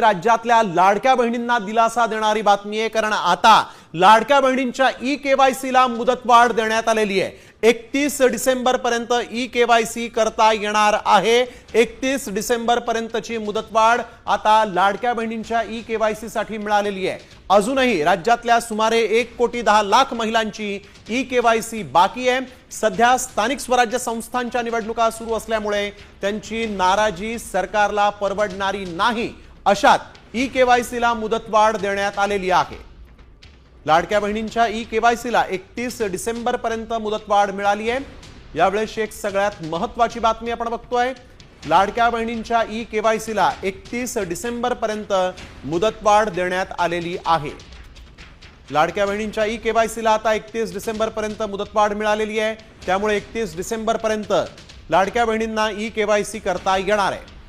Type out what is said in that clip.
राज्यातल्या लाडक्या बहिणींना दिलासा देणारी बातमी आहे. कारण आता लाडक्या बहिणींच्या ई केवायसीला मुदतवाढ देण्यात आलेली आहे. एकतीस डिसेंबर पर्यंत ई केवायसी करता येणार आहे. एकतीस डिसेंबर पर्यंतची मुदतवाढ आता लाडक्या बहिणींच्या ई केवायसी साठी मिळालेली आहे. अजूनही राज्यातल्या सुमारे एक कोटी दहा लाख महिलांची ई केवायसी बाकी आहे. सध्या स्थानिक स्वराज्य संस्थांच्या निवडणुका सुरू असल्यामुळे त्यांची नाराजी सरकारला परवडणारी नाही. अशात ई केवायसीला मुदतवाढ देण्यात आलेली आहे. लाडक्या बहिणींच्या ई केवायसीला एकतीस डिसेंबर पर्यंत मुदतवाढ मिळाली आहे. यावेळेस एक सगळ्यात महत्वाची बातमी आपण बघतोय. लाडक्या बहिणींच्या ई केवायसीला एकतीस डिसेंबर पर्यंत मुदतवाढ देण्यात आलेली आहे. लाडक्या बहिणींच्या ई केवायसीला आता एकतीस डिसेंबर पर्यंत मुदतवाढ मिळालेली आहे. त्यामुळे एकतीस डिसेंबर पर्यंत लाडक्या बहिणींना ई केवायसी करता येणार आहे.